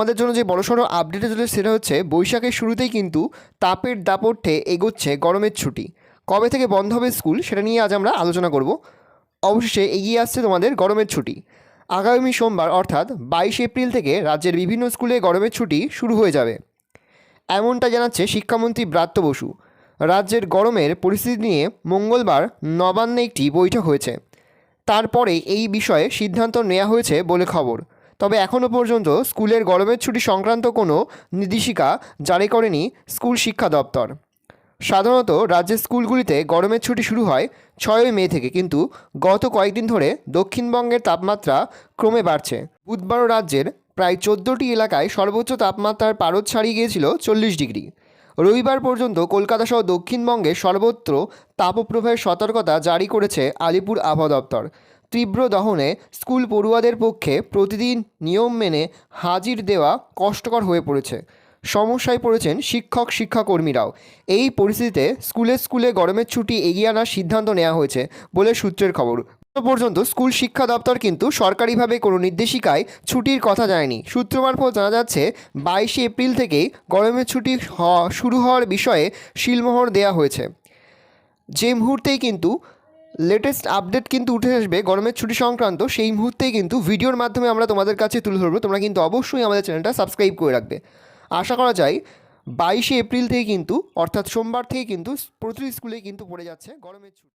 তোমাদের জন্য যে বড়সড় আপডেট চলে সেটা হচ্ছে বৈশাখের শুরুতেই কিন্তু তাপের দাপটে এগোচ্ছে গরমের ছুটি। কবে থেকে বন্ধ হবে স্কুল, সেটা নিয়ে আজ আমরা আলোচনা করব। অবশেষে এগিয়ে আসছে তোমাদের গরমের ছুটি। আগামী সোমবার, অর্থাৎ বাইশ এপ্রিল থেকে রাজ্যের বিভিন্ন স্কুলে গরমের ছুটি শুরু হয়ে যাবে। এমনটা জানাচ্ছে শিক্ষামন্ত্রী ব্রাত্য বসু। রাজ্যের গরমের পরিস্থিতি নিয়ে মঙ্গলবার নবান্নে একটি বৈঠক হয়েছে। তারপরে এই বিষয়ে সিদ্ধান্ত নেওয়া হয়েছে বলে খবর। তবে এখনও পর্যন্ত স্কুলের গরমের ছুটি সংক্রান্ত কোনো নির্দেশিকা জারি করেনি স্কুল শিক্ষা দপ্তর। সাধারণত রাজ্যের স্কুলগুলিতে গরমের ছুটি শুরু হয় ছয়ই মে থেকে, কিন্তু গত কয়েকদিন ধরে দক্ষিণবঙ্গের তাপমাত্রা ক্রমে বাড়ছে। বুধবারও রাজ্যের প্রায় চোদ্দোটি এলাকায় সর্বোচ্চ তাপমাত্রার পারদ ছাড়িয়ে গিয়েছিল চল্লিশ ডিগ্রি। রবিবার পর্যন্ত কলকাতা সহ দক্ষিণবঙ্গে সর্বত্র তাপপ্রবাহের সতর্কতা জারি করেছে আলিপুর আবহাওয়া দপ্তর। তীব্র দহনে স্কুল পড়ুয়াদের পক্ষে প্রতিদিন নিয়ম মেনে হাজির দেওয়া কষ্টকর হয়ে পড়েছে। সমস্যায় পড়েছেন শিক্ষক শিক্ষাকর্মীরাও। এই পরিস্থিতিতে স্কুলে স্কুলে গরমের ছুটি এগিয়ে আনার সিদ্ধান্ত নেওয়া হয়েছে বলে সূত্রের খবর। পর্যন্ত স্কুল শিক্ষা দপ্তর কিন্তু সরকারিভাবে কোনো নির্দেশিকায় ছুটির কথা জানায়নি। সূত্র মারফত জানা যাচ্ছে, বাইশে এপ্রিল থেকেই গরমের ছুটি শুরু হওয়ার বিষয়ে শিলমোহর দেওয়া হয়েছে। যে মুহূর্তেই কিন্তু লেটেস্ট আপডেট কিন্তু উঠে আসবে, গরমের ছুটি সংক্রান্ত, সেই মুহূর্তেই কিন্তু ভিডিওর মাধ্যমে আমরা তোমাদের কাছে তুলে ধরবো। তোমরা কিন্তু অবশ্যই আমাদের চ্যানেলটা সাবস্ক্রাইব করে রাখবে। আশা করা যায়, বাইশে এপ্রিল থেকে কিন্তু, অর্থাৎ সোমবার থেকে কিন্তু প্রতিটি স্কুলে কিন্তু পড়ে যাচ্ছে গরমের ছুটি।